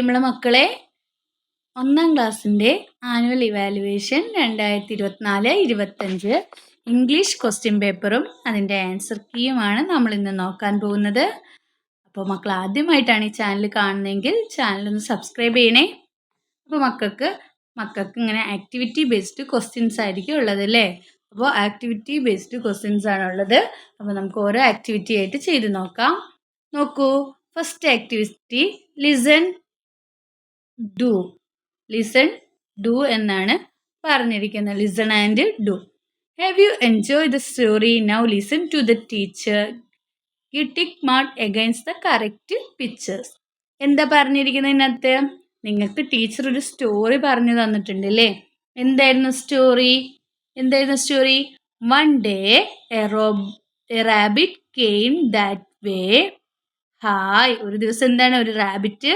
പ്രിയമുള്ള മക്കളെ ഒന്നാം ക്ലാസ്സിന്റെ ആനുവൽ ഇവാലുവേഷൻ രണ്ടായിരത്തി ഇരുപത്തിനാല് ഇരുപത്തഞ്ച് ഇംഗ്ലീഷ് ക്വസ്റ്റ്യൻ പേപ്പറും അതിന്റെ ആൻസർ കീയുമാണ് നമ്മൾ ഇന്ന് നോക്കാൻ പോകുന്നത്. അപ്പോൾ മക്കൾ ആദ്യമായിട്ടാണ് ഈ ചാനൽ കാണുന്നതെങ്കിൽ ചാനൽ ഒന്ന് സബ്സ്ക്രൈബ് ചെയ്യണേ. അപ്പോൾ മക്കൾക്ക് മക്കൾക്ക് ഇങ്ങനെ ആക്ടിവിറ്റി ബേസ്ഡ് ക്വസ്റ്റ്യൻസ് ആയിരിക്കും ഉള്ളത് അല്ലേ? അപ്പോൾ ആക്ടിവിറ്റി ബേസ്ഡ് ക്വസ്റ്റ്യൻസ് ആണ് ഉള്ളത്. അപ്പോൾ നമുക്ക് ഓരോ ആക്ടിവിറ്റി ആയിട്ട് ചെയ്ത് നോക്കാം. നോക്കൂ. First activity listen do listen do എന്നാണ് പറഞ്ഞിരിക്കുന്നത്. Listen and do have you enjoy the story now listen to the teacher you tick mark against the correct pictures എന്താ പറഞ്ഞിരിക്കുന്നത് ഇതിനകത്ത്? നിങ്ങൾക്ക് ടീച്ചർ ഒരു സ്റ്റോറി പറഞ്ഞു തന്നിട്ടുണ്ട് അല്ലേ? എന്തായിരുന്നു സ്റ്റോറി എന്തായിരുന്നു story one day a a rabbit came that way hi ഒരു ദിവസം എന്താണ്? ഒരു റാബിറ്റ്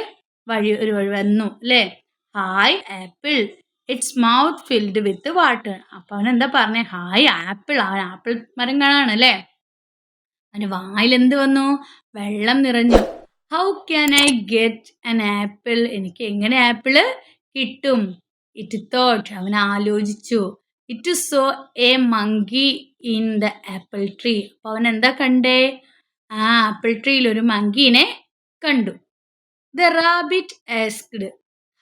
വഴി ഒരു വന്നു അല്ലേ hi apple its mouth filled with water അപ്പോൾ അവൻ എന്താ പറഞ്ഞേ? ഹായ് ആപ്പിൾ അവൻ ആപ്പിൾ മരം കാണാണ് അല്ലേ അവന് വായിൽ എന്ത് വന്നു? വെള്ളം നിറഞ്ഞു. How can I get an apple എനിക്ക് എങ്ങനെ ആപ്പിൾ കിട്ടും? ഇറ്റ് തോട്ട് അവൻ ആലോചിച്ചു. It saw a monkey in the apple tree അപ്പോൾ അവൻ എന്താ കണ്ടേ? ആ ആപ്പിൾ ട്രീയിൽ ഒരു മങ്കീനെ കണ്ടു. The rabbit asked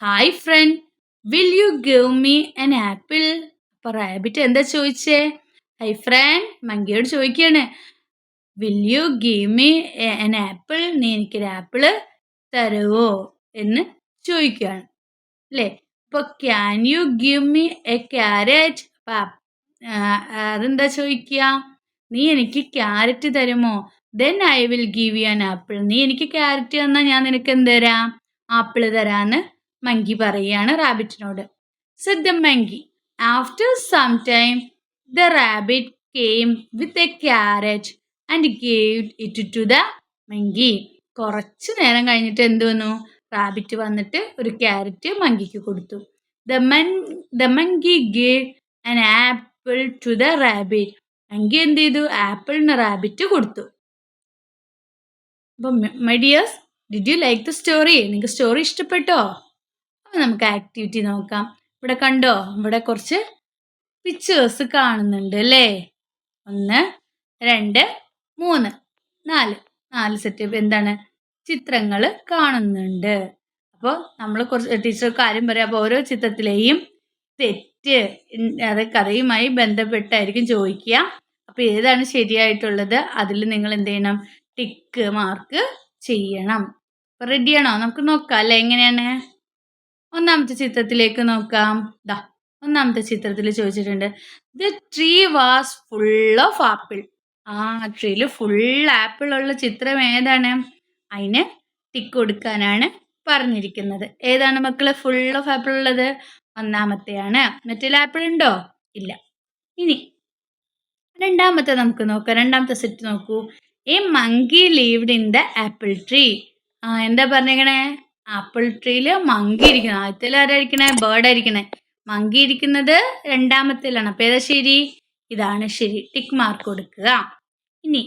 hi friend will you give me an apple അപ്പൊ റാബിറ്റ് എന്താ ചോദിച്ചേ? ഹൈ ഫ്രണ്ട് മങ്കിയോട് ചോദിക്കുകയാണ്. Will you give me an apple നീ എനിക്കൊരു ആപ്പിൾ തരുവോ? എന്ന് ചോദിക്കുകയാണ്. അല്ലേ? ഇപ്പോൾ can you give me a carrot അതെന്താ ചോദിക്കുക? നീ എനിക്ക് ക്യാരറ്റ് തരുമോ? Then I will give you an apple നീ എനിക്ക് ക്യാരറ്റ് തന്നാൽ ഞാൻ നിനക്ക് എന്ത് തരാം? ആപ്പിൾ തരാന്ന് മങ്കി പറയുകയാണ് റാബിറ്റിനോട്. Said the monkey after some time the rabbit came with a carrot and gave it to the monkey. കുറച്ച് നേരം കഴിഞ്ഞിട്ട് എന്ത് വന്നു? റാബിറ്റ് വന്നിട്ട് ഒരു ക്യാരറ്റ് മങ്കിക്ക് കൊടുത്തു. The man the monkey gave an apple to the rabbit monkey എന്ത് ചെയ്തു? ആപ്പിളിന് റാബിറ്റ് കൊടുത്തു. അപ്പം my dears did you like the story നിങ്ങൾക്ക് സ്റ്റോറി ഇഷ്ടപ്പെട്ടോ? അപ്പം നമുക്ക് ആക്ടിവിറ്റി നോക്കാം. ഇവിടെ കണ്ടോ? ഇവിടെ കുറച്ച് പിക്ചേഴ്സ് കാണുന്നുണ്ട് അല്ലേ? ഒന്ന് രണ്ട് മൂന്ന് നാല്. നാല് സെറ്റ് എന്താണ്? ചിത്രങ്ങൾ കാണുന്നുണ്ട്. അപ്പോൾ നമ്മൾ കുറച്ച് ടീച്ചർ കാര്യം പറയാം. അപ്പോൾ ഓരോ ചിത്രത്തിലെയും തെറ്റ് അത് കഥയുമായി ബന്ധപ്പെട്ടായിരിക്കും ചോദിക്കുക. അപ്പോൾ ഏതാണ് ശരിയായിട്ടുള്ളത്? അതിൽ നിങ്ങൾ എന്ത് ചെയ്യണം? ടിക്ക് മാർക്ക് ചെയ്യണം. റെഡി റെഡിയാണോ നമുക്ക് നോക്കാം അല്ലേ? എങ്ങനെയാണ്? ഒന്നാമത്തെ ചിത്രത്തിലേക്ക് നോക്കാം. ദാ ഒന്നാമത്തെ ചിത്രത്തിൽ ചോദിച്ചിട്ടുണ്ട്. The tree was full of apple ആ ട്രീയിൽ ഫുൾ ആപ്പിൾ ഉള്ള ചിത്രം ഏതാണ്? അതിന് ടിക്ക് കൊടുക്കാനാണ് പറഞ്ഞിരിക്കുന്നത്. ഏതാണ് മക്കൾ ഫുൾ ഓഫ് ആപ്പിൾ ഉള്ളത്? ഒന്നാമത്തെയാണ്. മറ്റേ ആപ്പിൾ ഉണ്ടോ? ഇല്ല. ഇനി രണ്ടാമത്തെ നമുക്ക് നോക്കാം. രണ്ടാമത്തെ സെറ്റ് നോക്കൂ. A monkey lived in the apple tree ആ എന്താ പറഞ്ഞേക്കണേ? ആപ്പിൾ ട്രീയിൽ മങ്കി ഇരിക്കണം ആദ്യത്തിൽ ആരായിരിക്കണേ? ബേർഡ് ആയിരിക്കണേ. മങ്കി ഇരിക്കുന്നത് രണ്ടാമത്തേലാണ്. അപ്പൊ ഏതാ ശരി? ഇതാണ് ശരി. ടിക്ക് മാർക്ക് കൊടുക്കുക. ഇനി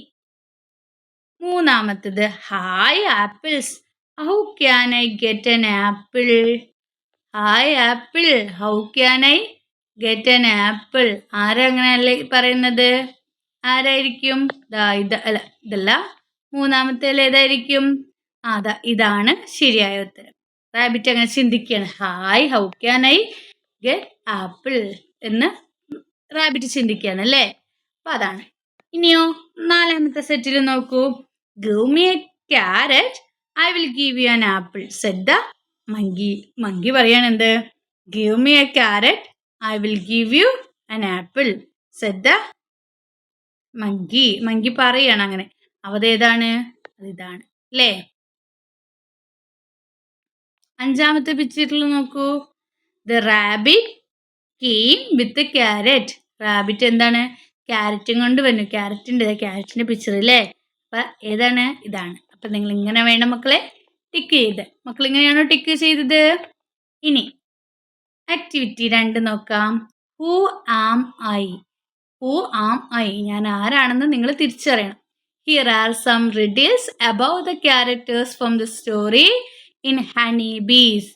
മൂന്നാമത്തത്. Hi apples how can I get an apple hi apple how can I get an apple ആരങ്ങനെയല്ലേ പറയുന്നത്? ആരായിരിക്കും? ദാ ഇത് അല്ല ഇതല്ല. മൂന്നാമത്തെ ഏതായിരിക്കും? അതാ ഇതാണ് ശരിയായ ഉത്തരം. റാബിറ്റ് അങ്ങനെ ചിന്തിക്കുകയാണ്. Hi how can I get apple എന്ന് റാബിറ്റ് ചിന്തിക്കുകയാണ് അല്ലേ? അപ്പം അതാണ്. ഇനിയോ നാലാമത്തെ സെറ്റിൽ നോക്കൂ. Give a carrot I will give you an apple said the monkey monkey പറയാണ് എന്ത് give me a carrot I will give you an apple said the monkey monkey പറയാണ് അങ്ങനെ. അവതേതാണ്? അതിതാണ്. അല്ലേ അഞ്ചാമത്തെ പിക്ചറിൽ നോക്കൂ. The rabbit came with carrot rabbit എന്താണ്? ക്യാരറ്റും കൊണ്ട് വന്നു. ക്യാരറ്റിന്റെ ക്യാരറ്റിന്റെ പിക്ചർ അല്ലേ അപ്പം ഏതാണ്? ഇതാണ്. അപ്പം നിങ്ങൾ ഇങ്ങനെ വേണം മക്കളെ ടിക്ക് ചെയ്ത്. മക്കൾ ഇങ്ങനെയാണോ ടിക്ക് ചെയ്തത്? ഇനി ആക്ടിവിറ്റി രണ്ട് നോക്കാം. Who am I who am I. ഞാൻ ആരാണെന്ന് നിങ്ങൾ തിരിച്ചറിയണം. Here are some riddles about the characters from the story in honey bees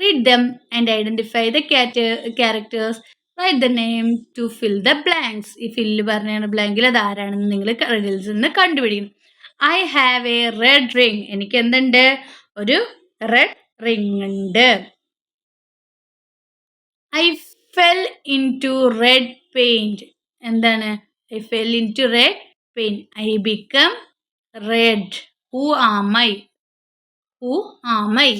read them and identify the characters write the name to fill the blanks ഈ fill പറഞ്ഞാണ് ബ്ലാങ്കിൽ അത് ആരാണെന്ന് നിങ്ങൾ റിഡിൽസ് നിന്ന് കണ്ടുപിടിക്കും I have a red ring എനിക്ക് എന്തുണ്ട്? ഒരു റെഡ് റിംഗ് ഉണ്ട്. I fell into red paint എന്താണ്? I fell into red paint I become red who am I who am I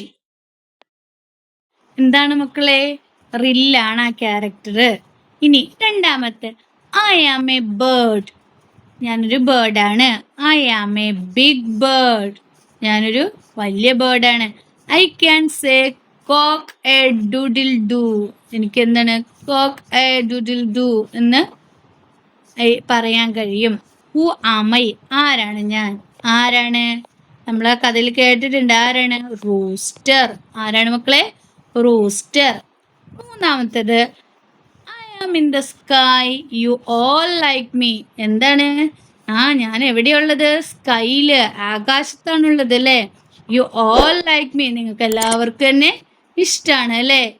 എന്താണ് മക്കളെ? റില്ലാണ് ആ ക്യാരക്ടർ ഇനി രണ്ടാമത്തെ. ഐ ആം എ ബേർഡ് ഞാനൊരു ബേർഡാണ് I am a big bird ഞാനൊരു വലിയ ബേർഡാണ് I can say cock a doodle doo എനിക്ക് എന്താണ് കോക്ക് എ ഡുഡിൽ ഡു എന്ന് പറയാൻ കഴിയും. ഹു അമൈ ആരാണ് ഞാൻ? ആരാണ്? നമ്മൾ ആ കഥയിൽ കേട്ടിട്ടുണ്ട്. ആരാണ്? റൂസ്റ്റർ. ആരാണ് മക്കളെ? റൂസ്റ്റർ. മൂന്നാമത്തേത് I am in the sky you all like me എന്താണ്? ആ ഞാൻ എവിടെയുള്ളത്? സ്കൈയിൽ. ആകാശത്താണുള്ളത് അല്ലേ? യു ഓൾ ലൈക്ക് മീ നിങ്ങൾക്ക് എല്ലാവർക്കും തന്നെ ഇഷ്ടമാണ് അല്ലേ?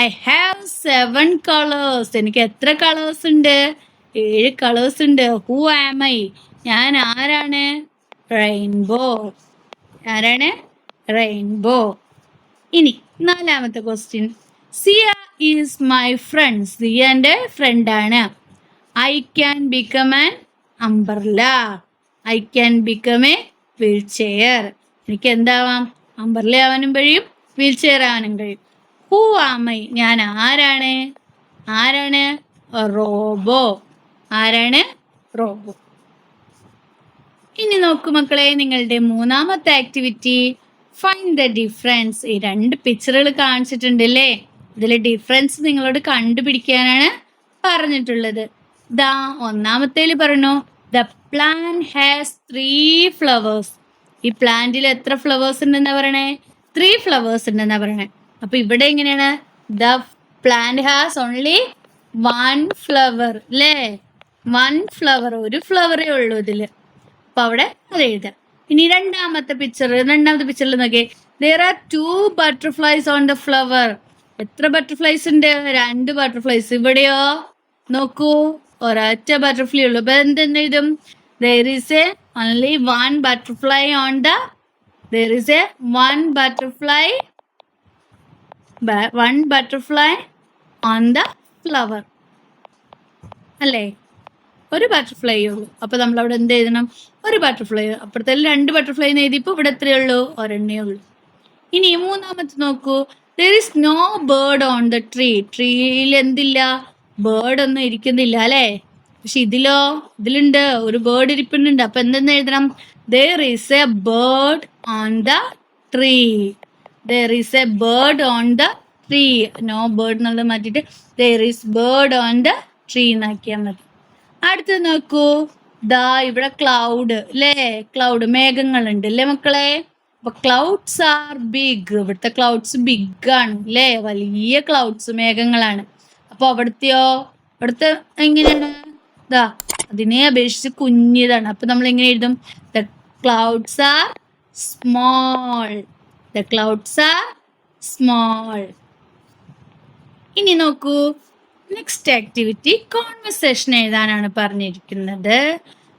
ഐ ഹാവ് സെവൻ കളേഴ്സ് എനിക്ക് എത്ര കളേഴ്സ് ഉണ്ട്? ഏഴ് കളേഴ്സ് ഉണ്ട്. ഹൂ ആം ഐ ഞാൻ ആരാണ്? റെയിൻബോ ആരാണ്? റെയിൻബോ ഇനി നാലാമത്തെ question Zia is my friend Zia എന്റെ ഫ്രണ്ടാണ് I can become an umbrella I can become a wheelchair എനിക്ക് എന്താവാം? അംബർല ആവാനും കഴിയും വീൽ ചെയർ ആവാനും കഴിയും ഹൂ ആമൈ ഞാൻ ആരാണ്? ആരാണ്? റോബോ ആരാണ്? റോബോ. ഇനി നോക്കൂ മക്കളെ നിങ്ങളുടെ മൂന്നാമത്തെ ആക്ടിവിറ്റി ഫൈൻഡ് ദ ഡിഫറൻസ് ഈ രണ്ട് പിക്ചറുകൾ കാണിച്ചിട്ടുണ്ട് അല്ലേ? ഇതിലെ ഡിഫറൻസ് നിങ്ങളോട് കണ്ടുപിടിക്കാനാണ് പറഞ്ഞിട്ടുള്ളത്. ദാ ഒന്നാമത്തേൽ പറഞ്ഞു the plant has three flowers ഈ പ്ലാന്റിൽ എത്ര ഫ്ലവേഴ്സ് ഉണ്ടെന്നാ പറയണേ? ത്രീ ഫ്ലവേഴ്സ് ഉണ്ടെന്നാ പറയണേ. അപ്പൊ ഇവിടെ എങ്ങനെയാണ്? The plant has only one flower അല്ലേ വൺ ഫ്ലവർ ഒരു ഫ്ലവറേ ഉള്ളൂ ഇതിൽ. അപ്പൊ അവിടെ അത് എഴുതാം. ഇനി രണ്ടാമത്തെ പിക്ചർ രണ്ടാമത്തെ പിക്ചറിൽ നോക്കിയേ. There are two butterflies on the flower എത്ര ബട്ടർഫ്ലൈസ് ഉണ്ട്? രണ്ട് ബട്ടർഫ്ലൈസ് ഇവിടെയോ? നോക്കൂ. ഒരൊറ്റ ബട്ടർഫ്ലൈ ഉള്ളൂ. അപ്പൊ എന്തെന്ന് എഴുതും? There is a only one butterfly on there is a one butterfly one butterfly on the flower അല്ലേ? ഒരു ബട്ടർഫ്ലൈ ഉള്ളൂ അപ്പൊ നമ്മൾ അവിടെ എന്ത് എഴുതണം? ഒരു ബട്ടർഫ്ലൈ അപ്പുറത്തെ രണ്ട് ബട്ടർഫ്ലൈ എഴുതിയപ്പോൾ ഇവിടെ എത്രയേ ഉള്ളൂ? ഒരെണ്ണേ ഉള്ളൂ. ഇനി മൂന്നാമത്തെ നോക്കൂ. There is no bird on the tree ട്രീയിൽ എന്തില്ല? ബേർഡ് ഒന്നും ഇരിക്കുന്നില്ല അല്ലേ? പക്ഷെ ഇതിലോ ഇതിലുണ്ട്. ഒരു ബേർഡ് ഇരിപ്പുന്നുണ്ട് അപ്പൊ എന്തെന്ന് എഴുതണം? There is a bird on the tree there is a bird on the tree no bird എന്നുള്ളത് മാറ്റിയിട്ട് there is bird on the tree എന്നാക്കിയാൽ മതി. അടുത്ത് നോക്കൂ. ദാ ഇവിടെ ക്ലൗഡ് അല്ലേ ക്ലൗഡ് മേഘങ്ങളുണ്ട് അല്ലേ മക്കളെ? അപ്പൊ ക്ലൗഡ്സ് ആർ ബിഗ് ഇവിടുത്തെ ക്ലൗഡ്സ് ബിഗ് ആണ് അല്ലേ വലിയ ക്ലൗഡ്സ് മേഘങ്ങളാണ്. അപ്പൊ അവിടുത്തെയോ? ഇവിടുത്തെ എങ്ങനെയാണ്? ദാ അതിനെ അപേക്ഷിച്ച് കുഞ്ഞിതാണ്. അപ്പൊ നമ്മൾ എങ്ങനെ എഴുതും. The clouds are small the clouds are small ഇനി നോക്കൂ. നെക്സ്റ്റ് ആക്ടിവിറ്റി കോൺവെർസേഷൻ എഴുതാനാണ് പറഞ്ഞിരിക്കുന്നത്.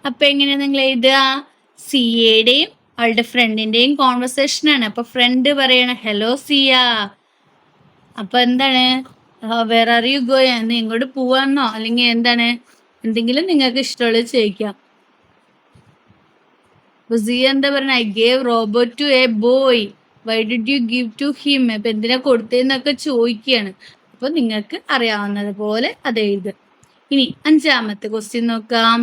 അപ്പൊ എങ്ങനെ നിങ്ങൾ എഴുതുക? സിയയുടെയും അവളുടെ ഫ്രണ്ടിന്റെയും കോൺവെർസേഷൻ ആണ്. അപ്പൊ ഫ്രണ്ട് പറയണ ഹലോ സിയ അപ്പൊ എന്താണ്? വേറെ യു ഗോയ ഇങ്ങോട്ട് പോവാന്നോ? അല്ലെങ്കിൽ എന്താണ്? എന്തെങ്കിലും നിങ്ങൾക്ക് ഇഷ്ടമുള്ളത് ചോദിക്കാം. സിയ എന്താ പറയണ? I gave robot to a boy why did you give to him അപ്പൊ എന്തിനാ കൊടുത്തതെന്നൊക്കെ ചോദിക്കുകയാണ്. അപ്പൊ നിങ്ങൾക്ക് അറിയാവുന്നത് പോലെ അത് എഴുതുക. ഇനി അഞ്ചാമത്തെ ക്വസ്റ്റ്യൻ നോക്കാം.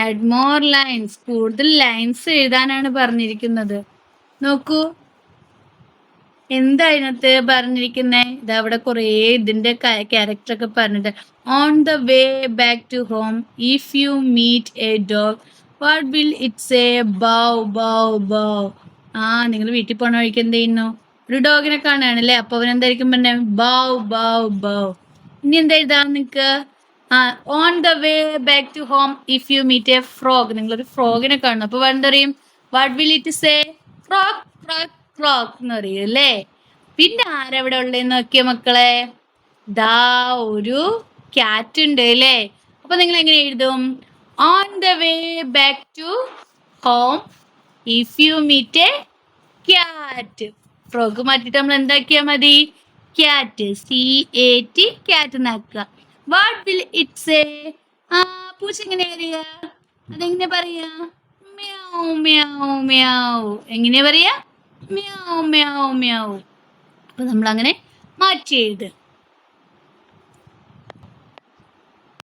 ആഡ് മോർ ലൈൻസ് കൂടുതൽ ലൈൻസ് എഴുതാനാണ് പറഞ്ഞിരിക്കുന്നത്. നോക്കൂ. എന്താ അതിനകത്ത് പറഞ്ഞിരിക്കുന്നത് ഇത് അവിടെ കുറേ ഇതിന്റെ ക്യാരക്ടർ ഒക്കെ പറഞ്ഞിട്ട്. On the way back to home if you meet a dog what will its a bow bow bow ആ നിങ്ങൾ വീട്ടിൽ പോണ വഴിക്ക് എന്ത് ചെയ്യുന്നു? ഒരു ഡോഗിനെ കാണുകയാണ് അല്ലേ അപ്പൊ അവനെന്തായിരിക്കും പിന്നെ ബൗ ബൗ ബൗ. ഇനി എന്താ എഴുതാ നിങ്ങക്ക് on the way back to home if you meet a frog നിങ്ങൾ ഒരു ഫ്രോഗിനെ കാണുന്നു അപ്പൊ എന്താ പറയും? What will it say frog frog croak എന്ന് പറയും അല്ലേ? പിന്നെ ആരവിടെ ഉള്ളതെന്ന് നോക്കിയ മക്കളെ? ദാ ഒരു ക്യാറ്റ് ഉണ്ട് അല്ലേ? അപ്പൊ നിങ്ങൾ എങ്ങനെ എഴുതും? On the way back to home if you meet a cat frog മാറ്റിട്ട് നമ്മൾ എന്താക്കിയാ മതി? Cat C A T cat എന്നാക്കുക what will it say ആ പൂച്ച എങ്ങനെ അറിയുക അതെങ്ങനെ പറയാ? മ്യാവ് മ്യാവ് മ്യാവ് എങ്ങനെ പറയാ? മ്യാവ് മ്യാവ് മ്യാവ് അപ്പൊ നമ്മൾ അങ്ങനെ മാറ്റി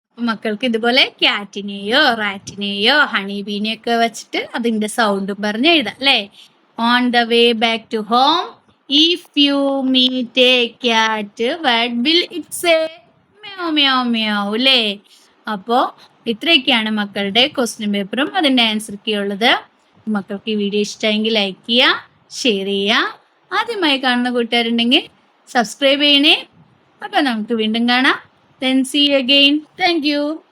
അപ്പൊ മക്കൾക്ക് ഇതുപോലെ ക്യാറ്റിനെയോ റാറ്റിനെയോ ഹണി ബീനെയോ ഒക്കെ വെച്ചിട്ട് അതിന്റെ സൗണ്ടും പറഞ്ഞ് എഴുതാം അല്ലേ? On the way back to home if you meet a cat what will it's a meow meow meow അല്ലേ അപ്പോൾ ഇത്രയൊക്കെയാണ് മക്കളുടെ ക്വസ്റ്റ്യൻ പേപ്പറും അതിന്റെ ആൻസർ കീ ഉള്ളത്. മക്കൾക്ക് ഈ വീഡിയോ ഇഷ്ടമെങ്കിൽ ലൈക്ക് ചെയ്യുക ഷെയർ ചെയ്യുക. ആദ്യമായി കാണുന്ന കൂട്ടുകാരുണ്ടെങ്കിൽ സബ്സ്ക്രൈബ് ചെയ്യണേ. അപ്പോൾ നമുക്ക് വീണ്ടും കാണാം. Then see again thank you.